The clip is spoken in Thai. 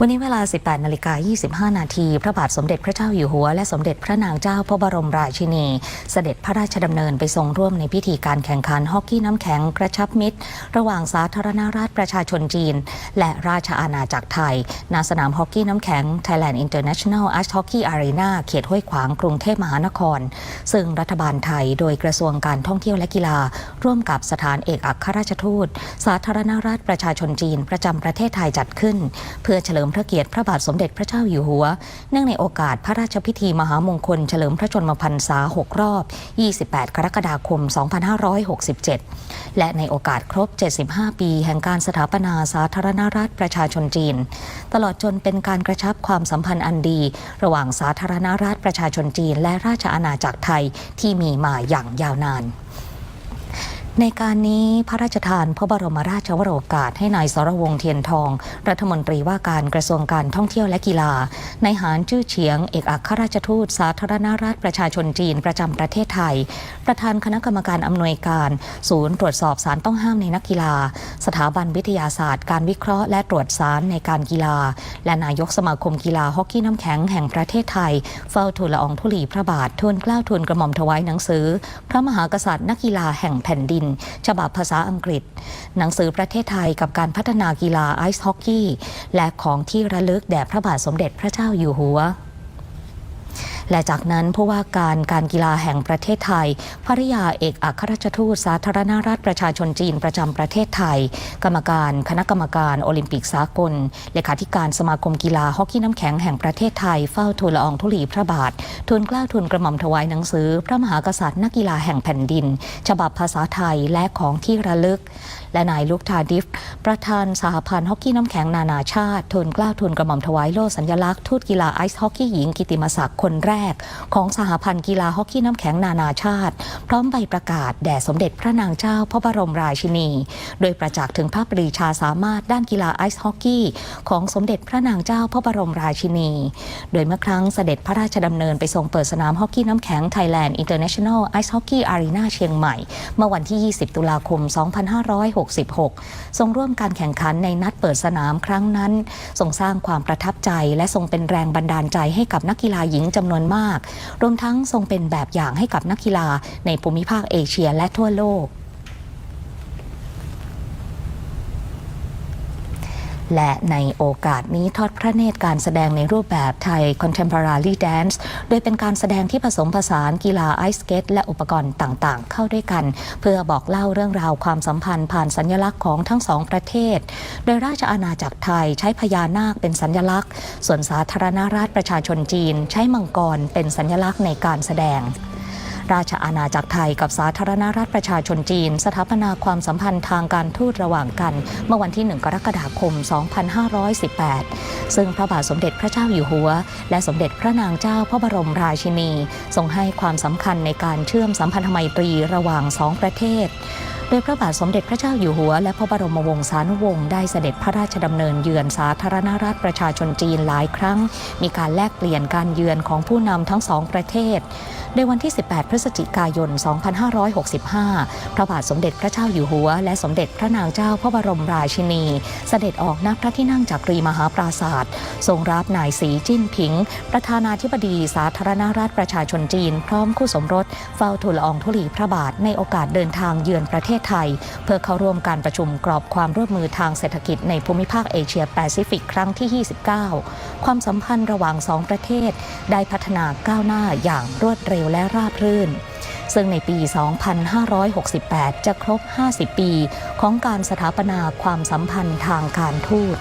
วันนี้เวลา 18นาฬิกา25 นาที พระบาทสมเด็จพระเจ้าอยู่หัว และสมเด็จพระนางเจ้าพระบรมราชินี เสด็จพระราชดำเนินไปทรงร่วมในพิธีการแข่งขันฮอกกี้น้ำแข็งกระชับมิตร ระหว่างสาธารณรัฐประชาชนจีน และราชอาณาจักรไทย ณ สนามฮอกกี้น้ำแข็ง Thailand International Ice Hockey Arena เขตห้วยขวางกรุงเทพมหานคร ซึ่งรัฐบาลไทยโดยกระทรวงการท่องเที่ยวและกีฬา ร่วมกับสถานเอกอัครราชทูต สาธารณรัฐประชาชนจีนประจำประเทศไทยจัดขึ้น เพื่อเฉลิมพระเกียรติพระบาทสมเด็จพระเจ้าอยู่หัว เนื่องในโอกาสพระราชพิธีมหามงคล เฉลิมพระชนมพรรษา 6 รอบ 28 กรกฎาคม 2567 และในโอกาสครบ 75 ปี แห่งการสถาปนาสาธารณรัฐประชาชนจีน ตลอดจนเป็นการกระชับความสัมพันธ์อันดี ระหว่างสาธารณรัฐประชาชนจีน และราชอาณาจักรไทยที่มีมาอย่างยาวนาน ในการนี้พระราชทานพระบรมราชวโรกาสให้นายสรวงเทียนทอง รัฐมนตรีว่าการกระทรวงการท่องเที่ยวและกีฬา ในหารชื่อเฉียง เอกอัครราชทูต สาธารณรัฐประชาชนจีนประจำประเทศไทย ประธานคณะกรรมการอำนวยการ ศูนย์ตรวจสอบสารต้องห้ามในนักกีฬา สถาบันวิทยาศาสตร์ การวิเคราะห์และตรวจสารในการกีฬา และนายกสมาคมกีฬาฮอกกี้น้ำแข็งแห่งประเทศไทย เฝ้าทูลละอองธุลีพระบาททูลเกล้าทูลกระหม่อมถวายหนังสือ พระมหากษัตริย์นักกีฬาแห่งแผ่นดิน ฉบับภาษาอังกฤษ หนังสือประเทศไทยกับการพัฒนากีฬาไอซ์ฮอกกี้และของที่ระลึกแด่พระบาทสมเด็จพระเจ้าอยู่หัว และจากนั้นผู้ว่าการการกีฬาแห่งประเทศไทย ภริยาเอกอัครราชทูตสาธารณรัฐประชาชนจีนประจำประเทศไทย กรรมการคณะกรรมการโอลิมปิกสากล เลขาธิการสมาคมกีฬาฮอกกี้น้ำแข็งแห่งประเทศไทย เฝ้าทูลละอองธุลีพระบาททูลเกล้าทูลกระหม่อมถวายหนังสือ พระมหากษัตริย์นักกีฬาแห่งแผ่นดิน ฉบับภาษาไทยและของที่ระลึก และนายลูกทาดิฟ ประธานสหพันธ์ฮอกกี้น้ำแข็งนานาชาติทูลเกล้าทูลกระหม่อมถวายโล่สัญลักษณ์ทูตกีฬาไอซ์ฮอกกี้หญิงกิติมศักดิ์คนแรกของสหพันธ์กีฬาฮอกกี้น้ำแข็งนานาชาติ พร้อมใบประกาศแด่สมเด็จพระนางเจ้าพระบรมราชินี โดยประจักษ์ถึงพระปรีชาสามารถด้านกีฬาไอซ์ฮอกกี้ ของสมเด็จพระนางเจ้าพระบรมราชินี โดยเมื่อครั้งเสด็จพระราชดำเนินไปทรงเปิดสนามฮอกกี้น้ำแข็ง Thailand International Ice Hockey Arena เชียงใหม่ เมื่อวันที่ 20 ตุลาคม 2566 ทรงร่วมการแข่งขันในนัดเปิดสนามครั้งนั้น ทรงสร้างความประทับใจและทรงเป็นแรงบันดาลใจให้กับนักกีฬาหญิงจำนวนมาก รวมทั้งทรงเป็นแบบอย่างให้กับนักกีฬาในภูมิภาคเอเชียและทั่วโลก และในโอกาสนี้ทอดพระเนตรการแสดงในรูปแบบไทย Contemporary Dance โดยเป็นการแสดงที่ผสมผสานกีฬาไอสเกตและอุปกรณ์ต่างๆ เข้าด้วยกัน เพื่อบอกเล่าเรื่องราวความสัมพันธ์ผ่านสัญลักษณ์ของทั้งสองประเทศ โดยราชอาณาจักรไทยใช้พญานาคเป็นสัญลักษณ์ ส่วนสาธารณรัฐประชาชนจีน ใช้มังกรเป็นสัญลักษณ์ในการแสดง ราชอาณาจักรไทยกับสาธารณรัฐประชาชนจีน สถาปนาความสัมพันธ์ทางการทูตระหว่างกัน เมื่อวันที่ 1 กรกฎาคม 2518 ซึ่งพระบาทสมเด็จพระเจ้าอยู่หัว และสมเด็จพระนางเจ้าพระบรมราชินี ทรงให้ความสำคัญในการเชื่อมสัมพันธไมตรีระหว่างสองประเทศ โดยพระบาทสมเด็จพระเจ้าอยู่หัว และพระบรมวงศานุวงศ์ได้เสด็จพระราชดำเนินเยือนสาธารณรัฐประชาชนจีนหลายครั้ง มีการแลกเปลี่ยนการเยือนของผู้นำทั้งสองประเทศ ในวันที่ 18 พฤศจิกายน 2565 พระบาทสมเด็จพระเจ้าอยู่หัว และสมเด็จพระนางเจ้าพระบรมราชินี เสด็จออกณพระที่นั่งจักรีมหาปราศาสตร์ทรงรับนายสีจิ้นผิง ประธานาธิบดีสาธารณรัฐประชาชนจีน พร้อมคู่สมรสเฝ้าทูลละอองธุลีพระบาทในโอกาสเดินทางเยือนประเทศศไทย เพื่อเข้าร่วมการประชุมกรอบความร่วมมือทางเศรษฐกิจในภูมิภาคเอเชียแปซิฟิกครั้งที่ 29 ความสัมพันธ์ระหว่างสองประเทศ ได้พัฒนาก้าวหน้าอย่างรวดเร็วและราบรื่นซึ่งในปี 2568 จะครบ 50 ปี ของการสถาปนาความสัมพันธ์ทางการทูต